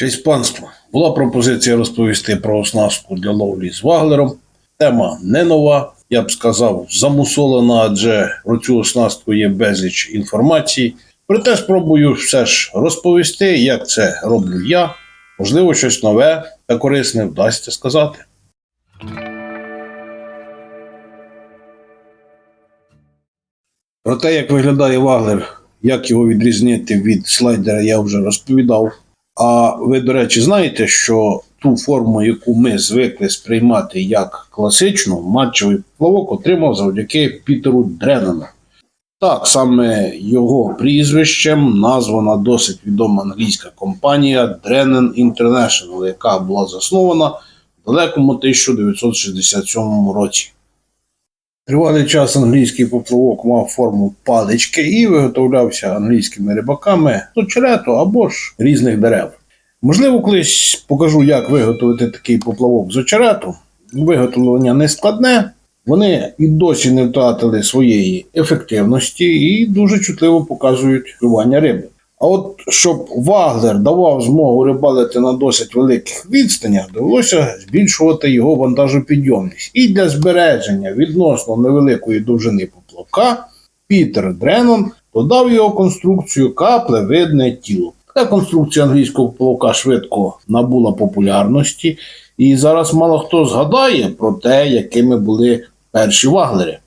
Честь панство. Була пропозиція розповісти про оснастку для ловлі з ваглером. Тема не нова, я б сказав, замусолена, адже про цю оснастку є безліч інформації. Проте спробую все ж розповісти, як це роблю я. Можливо, щось нове та корисне вдасться сказати. Про те, як виглядає ваглер, як його відрізнити від слайдера, я вже розповідав. А ви, до речі, знаєте, що ту форму, яку ми звикли сприймати як класичну, матчевий поплавок отримав завдяки Пітеру Дренану. Так, саме його прізвищем названа досить відома англійська компанія Drennan International, яка була заснована в далекому 1967 році. Тривалий час англійський поплавок мав форму палички і виготовлявся англійськими рибаками з очерету або ж різних дерев. Можливо, колись покажу, як виготовити такий поплавок з очерету. Виготовлення не складне, вони і досі не втратили своєї ефективності і дуже чутливо показують клювання риби. А от щоб ваглер давав змогу рибалити на досить великих відстанях, довелося збільшувати його вантажопідйомність. І для збереження відносно невеликої довжини поплавка Пітер Дренон додав його конструкцію каплевидне тіло. Така конструкція англійського поплавка швидко набула популярності, і зараз мало хто згадає про те, якими були перші ваглери.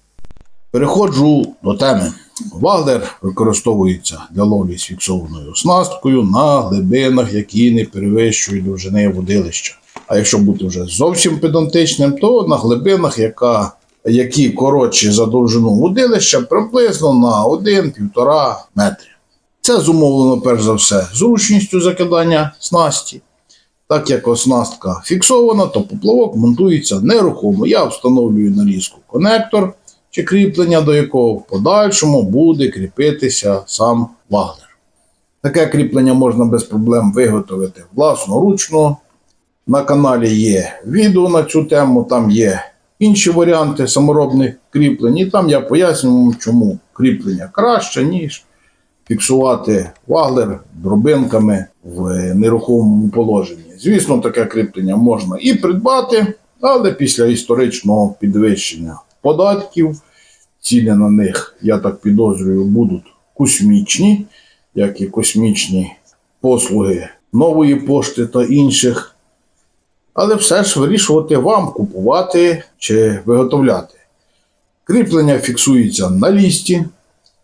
Переходжу до теми. Ваглер використовується для ловлі з фіксованою оснасткою на глибинах, які не перевищують довжини водилища. А якщо бути вже зовсім педантичним, то на глибинах, яка, які коротші за довжину водилища, приблизно на 1-1,5 метри. Це зумовлено перш за все зручністю закидання снасті. Так як оснастка фіксована, то поплавок монтується нерухомо. Я встановлюю на ліску конектор чи кріплення, до якого в подальшому буде кріпитися сам ваглер. Таке кріплення можна без проблем виготовити власноручно. На каналі є відео на цю тему, там є інші варіанти саморобних кріплень, і там я пояснюю, вам, чому кріплення краще, ніж фіксувати ваглер дробинками в нерухомому положенні. Звісно, таке кріплення можна і придбати, але після історичного підвищення податків ціни на них, я так підозрюю, будуть космічні, як і космічні послуги нової пошти та інших. Але все ж вирішувати вам купувати чи виготовляти. Кріплення фіксується на лісті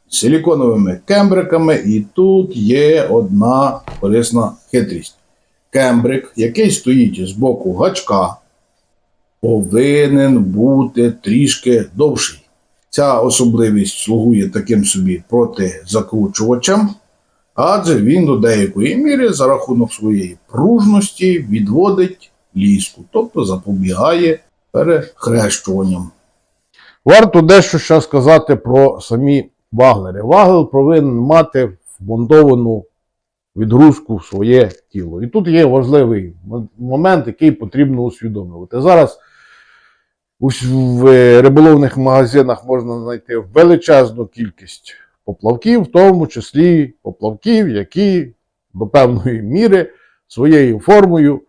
силіконовими кембриками, і тут є одна корисна хитрість. Кембрик, який стоїть з боку гачка, повинен бути трішки довший. Ця особливість слугує таким собі протизакручувачем, адже він до деякої міри за рахунок своєї пружності відводить ліску, тобто запобігає перехрещуванням. Варто дещо ще сказати про самі ваглери. Ваглер повинен мати вмонтовану відгрузку в своє тіло. І тут є важливий момент, який потрібно усвідомлювати. Зараз в риболовних магазинах можна знайти величезну кількість поплавків, в тому числі поплавків, які до певної міри своєю формою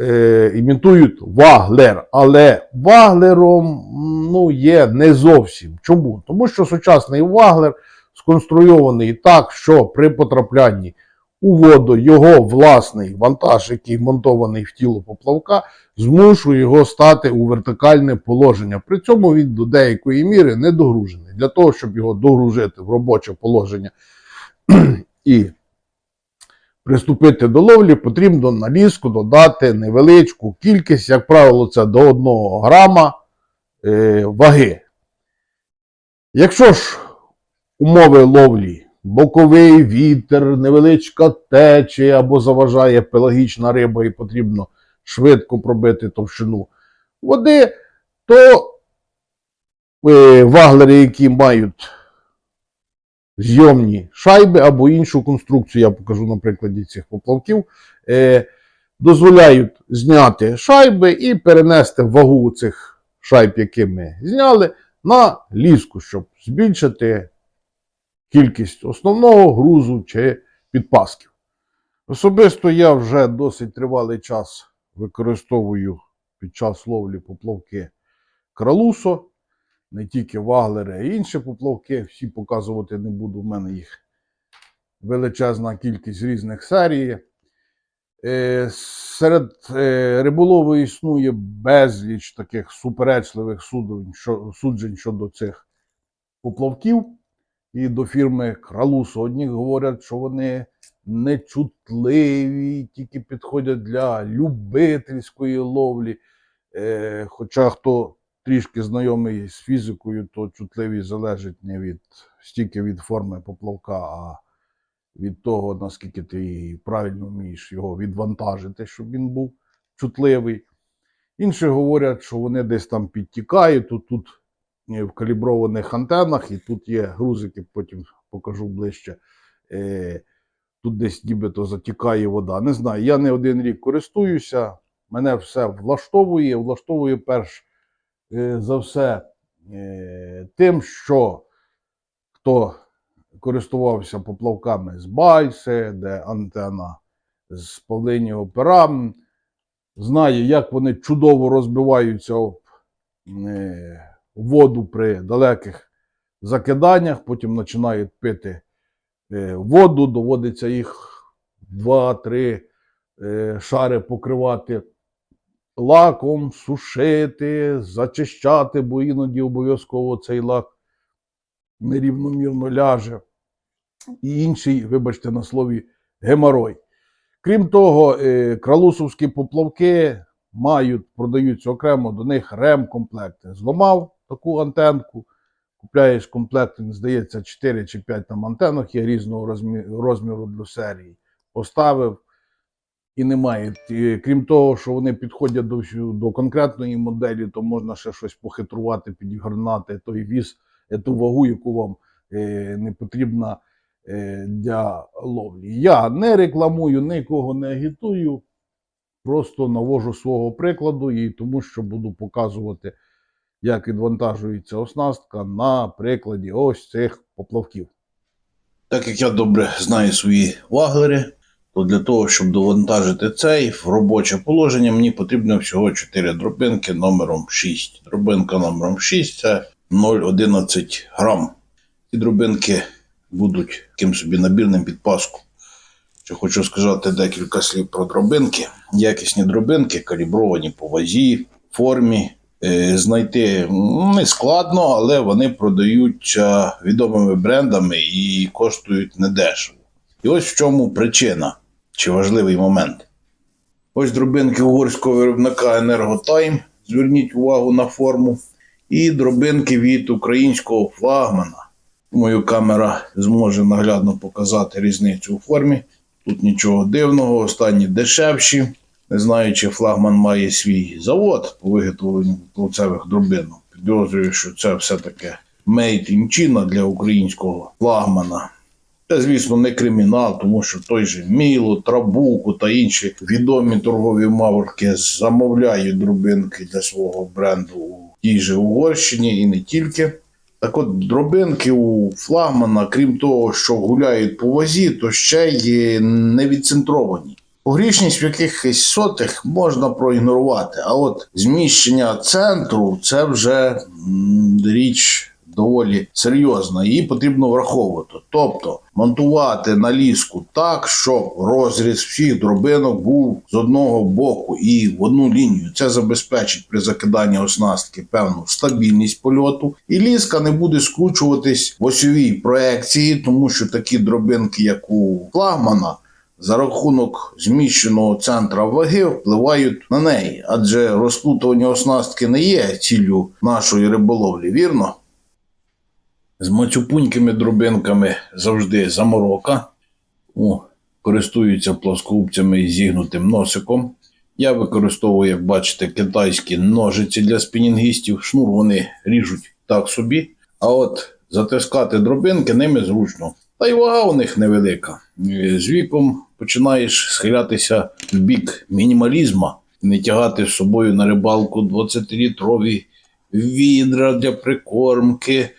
е, імітують ваглер. Але ваглером ну, є не зовсім. Чому? Тому що сучасний ваглер сконструйований так, що при потраплянні у воду його власний вантаж, який монтований в тіло поплавка, змушує його стати у вертикальне положення. При цьому він до деякої міри не догружений. Для того, щоб його догружити в робоче положення і приступити до ловлі, потрібно на ліску додати невеличку кількість, як правило, це до 1 грама е, ваги. Якщо ж умови ловлі, боковий вітер, невеличка течія або заважає пелагічна риба і потрібно швидко пробити товщину води, то е, ваглери, які мають зйомні шайби або іншу конструкцію, я покажу на прикладі цих поплавків, е, дозволяють зняти шайби і перенести вагу цих шайб, які ми зняли, на ліску, щоб збільшити кількість основного грузу чи підпасків. Особисто я вже досить тривалий час використовую під час ловлі поплавки кралусо, не тільки ваглери, а й інші поплавки. Всі показувати не буду. У мене їх величезна кількість різних серій. Е, Серед е, риболову існує безліч таких суперечливих суджень щодо цих поплавків і до фірми Кралусо. Одні говорять, що вони нечутливі, тільки підходять для любительської ловлі. Е, хоча хто трішки знайомий з фізикою, то чутливість залежить не від стільки від форми поплавка, а від того, наскільки ти правильно вмієш його відвантажити, щоб він був чутливий. Інші говорять, що вони десь там підтікають, тут, тут в каліброваних антенах, і тут є грузики, потім покажу ближче. Е, тут десь нібито затікає вода. Не знаю, я не один рік користуюся, мене все влаштовує. Влаштовує перш е, за все е, тим, що хто користувався поплавками з Байси, де антена з павлині опера, знає, як вони чудово розбиваються об е, воду при далеких закиданнях, потім починають пити е, воду, доводиться їх два-три е, шари покривати лаком, сушити, зачищати, бо іноді обов'язково цей лак нерівномірно ляже. І інший, вибачте на слові, геморой. Крім того, е, кралусовські поплавки мають, продаються окремо до них ремкомплекти. Зламав таку антенку, купляєш комплект, здається, 4 чи 5 там антенок є різного розміру для серії. Поставив і немає. Ті- Крім того, що вони підходять до, до конкретної моделі, то можна ще щось похитрувати, підігорнати той віз, ту вагу, яку вам е, не потрібна е, для ловлі. Я не рекламую, нікого не агітую, просто навожу свого прикладу і тому, що буду показувати, як відвантажується оснастка на прикладі ось цих поплавків. Так як я добре знаю свої ваглери, то для того, щоб довантажити цей в робоче положення, мені потрібно всього 4 дробинки номером 6. Дробинка номером 6 це 0,11 грам. Ці дробинки будуть таким собі набірним підпаску. Ще хочу сказати декілька слів про дробинки. Якісні дробинки, калібровані по вазі, формі. Е, Знайти не складно, але вони продаються відомими брендами і коштують недешево. І ось в чому причина чи важливий момент. Ось дробинки угорського виробника Енерготайм. Зверніть увагу на форму. І дробинки від українського флагмана. Думаю, камера зможе наглядно показати різницю у формі. Тут нічого дивного, останні дешевші. Не знаю, чи флагман має свій завод по виготовленню плавцевих дробинок. Підозрюю, що це все-таки made in China для українського флагмана. Це, звісно, не кримінал, тому що той же Міло, Трабуку та інші відомі торгові марки замовляють дробинки для свого бренду у тій же Угорщині і не тільки. Так от, дробинки у флагмана, крім того, що гуляють по вазі, то ще й не відцентровані. Погрішність в якихось сотих можна проігнорувати, а от зміщення центру це вже річ доволі серйозна. Її потрібно враховувати. Тобто монтувати налізку так, щоб розріз всіх дробинок був з одного боку і в одну лінію. Це забезпечить при закиданні оснастки певну стабільність польоту, і ліска не буде скручуватись в осьовій проекції, тому що такі дробинки, як у флагмана, за рахунок зміщеного центра ваги впливають на неї, адже розплутування оснастки не є ціллю нашої риболовлі, вірно? З мацюпунькими дробинками завжди заморока. О, користуються плоскогубцями із зігнутим носиком. Я використовую, як бачите, китайські ножиці для спінінгістів. Шнур вони ріжуть так собі. А от затискати дробинки ними зручно. Та й вага у них невелика. Е, З віком починаєш схилятися в бік мінімалізма, не тягати з собою на рибалку 20-літрові відра для прикормки,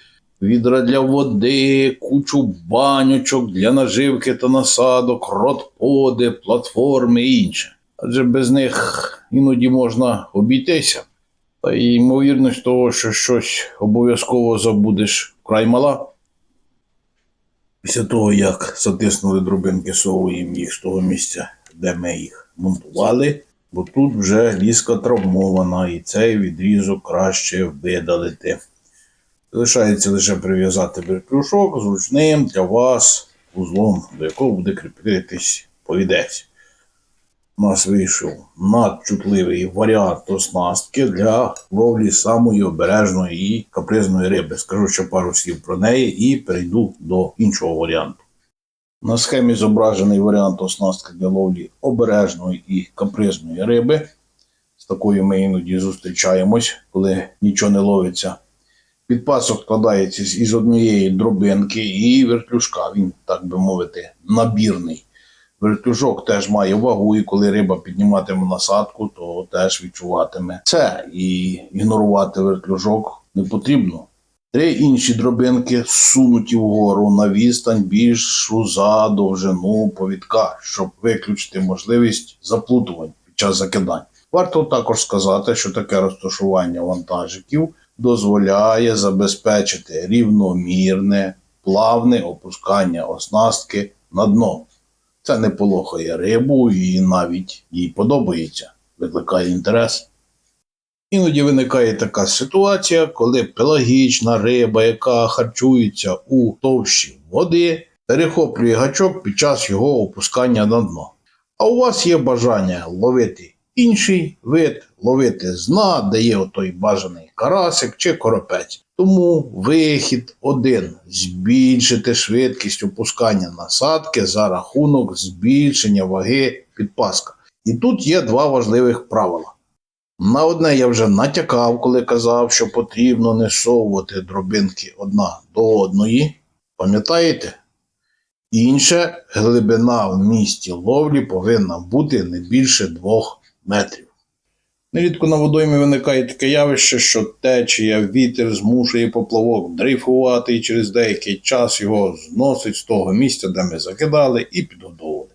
відра для води, кучу банючок для наживки та насадок, родподи, платформи і інше. Адже без них іноді можна обійтися. Та й ймовірність того, що щось обов'язково забудеш, вкрай мала. Після того, як затиснули дробинки совуємо їх з того місця, де ми їх монтували, бо тут вже ліска травмована, і цей відрізок краще видалити. Залишається лише прив'язати вертлюжок зручним для вас узлом, до якого буде кріпитись повідець. У нас вийшов надчутливий варіант оснастки для ловлі самої обережної і капризної риби. Скажу ще пару слів про неї і перейду до іншого варіанту. На схемі зображений варіант оснастки для ловлі обережної і капризної риби. З такою ми іноді зустрічаємось, коли нічого не ловиться. Підпасок складається із однієї дробинки і вертлюжка. Він, так би мовити, набірний. Вертужок теж має вагу, і коли риба підніматиме насадку, то теж відчуватиме це. І ігнорувати вертлюжок не потрібно. Три інші дробинки сунуті вгору на відстань більшу за довжину повідка, щоб виключити можливість заплутувань під час закидань. Варто також сказати, що таке розташування вантажиків дозволяє забезпечити рівномірне, плавне опускання оснастки на дно. Це не полохає рибу і навіть їй подобається, викликає інтерес. Іноді виникає така ситуація, коли пелагічна риба, яка харчується у товщі води, перехоплює гачок під час його опускання на дно. А у вас є бажання ловити інший вид, ловити з дна, де є отой бажаний карасик чи коропець. Тому вихід один збільшити швидкість опускання насадки за рахунок збільшення ваги підпаска. І тут є два важливих правила. На одне я вже натякав, коли казав, що потрібно не совувати дробинки одна до одної. Пам'ятаєте? Інше глибина в місті ловлі повинна бути не більше двох метрів. Нерідко на водоймі виникає таке явище, що течія, вітер змушує поплавок дрейфувати і через деякий час його зносить з того місця, де ми закидали і підгодовували.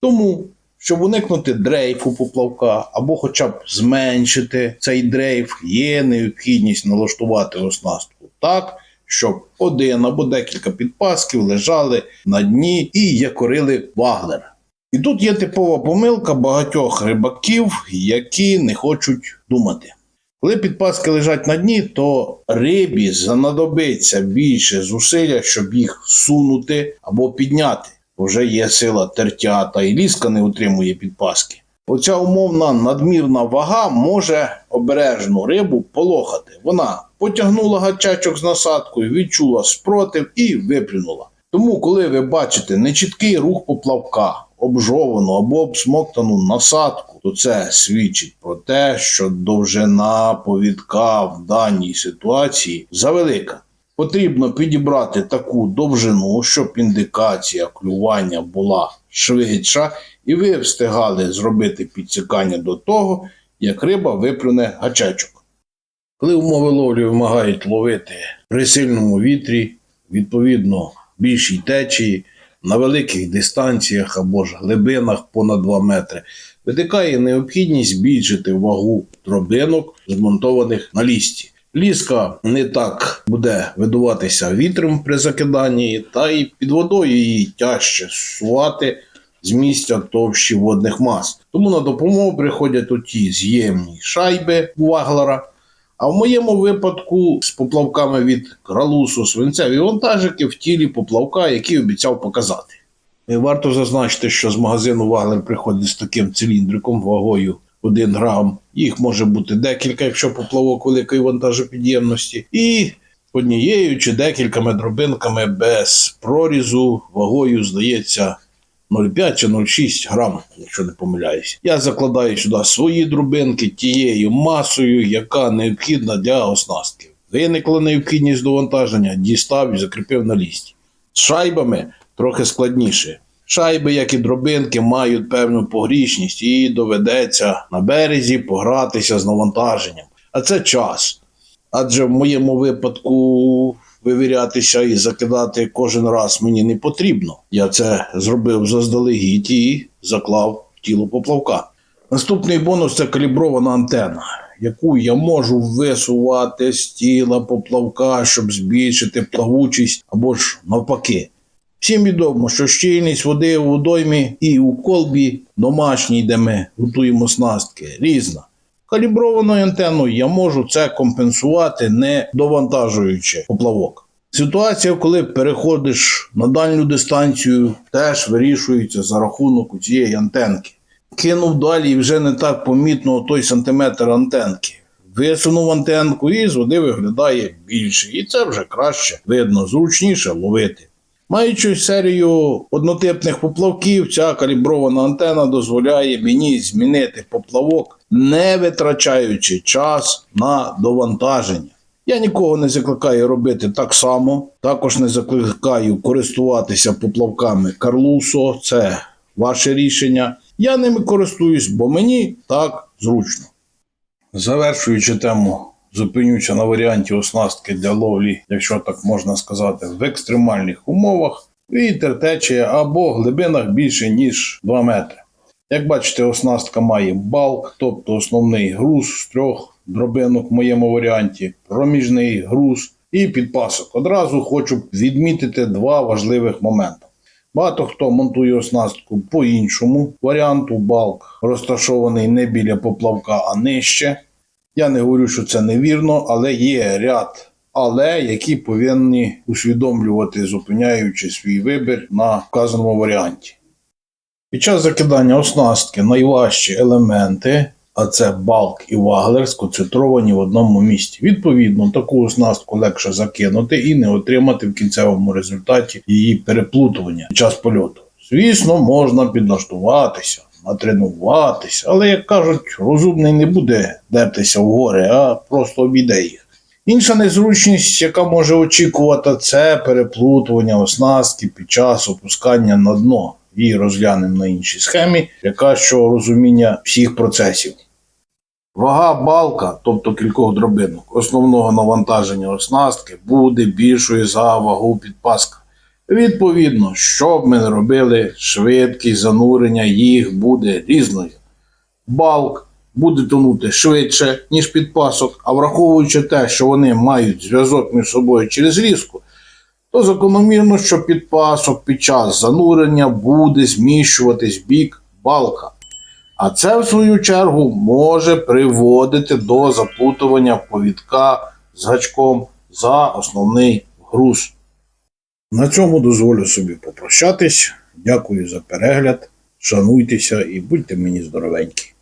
Тому, щоб уникнути дрейфу поплавка або хоча б зменшити цей дрейф, є необхідність налаштувати оснастку так, щоб один або декілька підпасків лежали на дні і якорили ваглер. І тут є типова помилка багатьох рибаків, які не хочуть думати. Коли підпаски лежать на дні, то рибі знадобиться більше зусилля, щоб їх сунути або підняти. Вже є сила тертя та і ліска не утримує підпаски. Оця умовна надмірна вага може обережну рибу полохати. Вона потягнула гачачок з насадкою, відчула спротив і виплюнула. Тому, коли ви бачите нечіткий рух поплавка, обжовану або обсмоктану насадку, то це свідчить про те, що довжина повідка в даній ситуації завелика. Потрібно підібрати таку довжину, щоб індикація клювання була швидша, і ви встигали зробити підсікання до того, як риба виплюне гачечок. Коли умови ловлі вимагають ловити при сильному вітрі, відповідно більшій течії, на великих дистанціях або ж глибинах понад 2 метри, виникає необхідність збільшити вагу дробинок, змонтованих на лісті. Ліска не так буде видуватися вітром при закиданні, та й під водою її тяжче сувати з місця товщі водних мас. Тому на допомогу приходять оті з'ємні шайби ваглера. А в моєму випадку з поплавками від кралусу свинцеві вантажики в тілі поплавка, який обіцяв показати. Варто зазначити, що з магазину Ваглер приходить з таким циліндриком вагою 1 грам. Їх може бути декілька, якщо поплавок великої вантажопідємності. І однією чи декількома дробинками без прорізу вагою, здається, 0,5 чи 0,6 грам, якщо не помиляюсь. Я закладаю сюди свої дробинки тією масою, яка необхідна для оснастки. Виникла необхідність довантаження, дістав і закріпив на лісті. З шайбами трохи складніше. Шайби, як і дробинки, мають певну погрішність і доведеться на березі погратися з навантаженням. А це час. Адже в моєму випадку вивірятися і закидати кожен раз мені не потрібно. Я це зробив заздалегідь і заклав тіло поплавка. Наступний бонус це калібрована антена, яку я можу висувати з тіла поплавка, щоб збільшити плавучість або ж навпаки. Всім відомо, що щільність води у водоймі і у колбі домашній, де ми готуємо снастки, різна. Каліброваною антеною я можу це компенсувати, не довантажуючи поплавок. Ситуація, коли переходиш на дальню дистанцію, теж вирішується за рахунок цієї антенки. Кинув далі і вже не так помітно той сантиметр антенки. Висунув антенку і з води виглядає більше. І це вже краще видно, зручніше ловити. Маючи серію однотипних поплавків, ця калібрована антена дозволяє мені змінити поплавок, не витрачаючи час на довантаження. Я нікого не закликаю робити так само. Також не закликаю користуватися поплавками Карлусо, це ваше рішення. Я ними користуюсь, бо мені так зручно. Завершуючи тему, зупинюся на варіанті оснастки для ловлі, якщо так можна сказати, в екстремальних умовах. Вітер тече або в глибинах більше ніж 2 метри. Як бачите, оснастка має балк, тобто основний груз з трьох дробинок в моєму варіанті, проміжний груз і підпасок. Одразу хочу відмітити два важливих моменти. Багато хто монтує оснастку по іншому варіанту. Балк розташований не біля поплавка, а нижче. Я не говорю, що це невірно, але є ряд але, які повинні усвідомлювати, зупиняючи свій вибір на вказаному варіанті. Під час закидання оснастки найважчі елементи, а це балк і ваглер, сконцентровані в одному місці. Відповідно, таку оснастку легше закинути і не отримати в кінцевому результаті її переплутування під час польоту. Звісно, можна підлаштуватися, натренуватися, але, як кажуть, розумний не буде дертися в гори, а просто обійде їх. Інша незручність, яка може очікувати, це переплутування оснастки під час опускання на дно. Її розглянемо на іншій схемі, яка що розуміння всіх процесів. Вага балка, тобто кількох дробинок, основного навантаження оснастки буде більшою за вагу підпаска. Відповідно, що б ми не робили, швидкість занурення їх буде різною. Балк буде тонути швидше, ніж підпасок, а враховуючи те, що вони мають зв'язок між собою через різку, то закономірно, що підпасок під час занурення буде зміщуватись бік балка. А це, в свою чергу, може приводити до заплутування повідка з гачком за основний груз. На цьому дозволю собі попрощатись. Дякую за перегляд. Шануйтеся і будьте мені здоровенькі.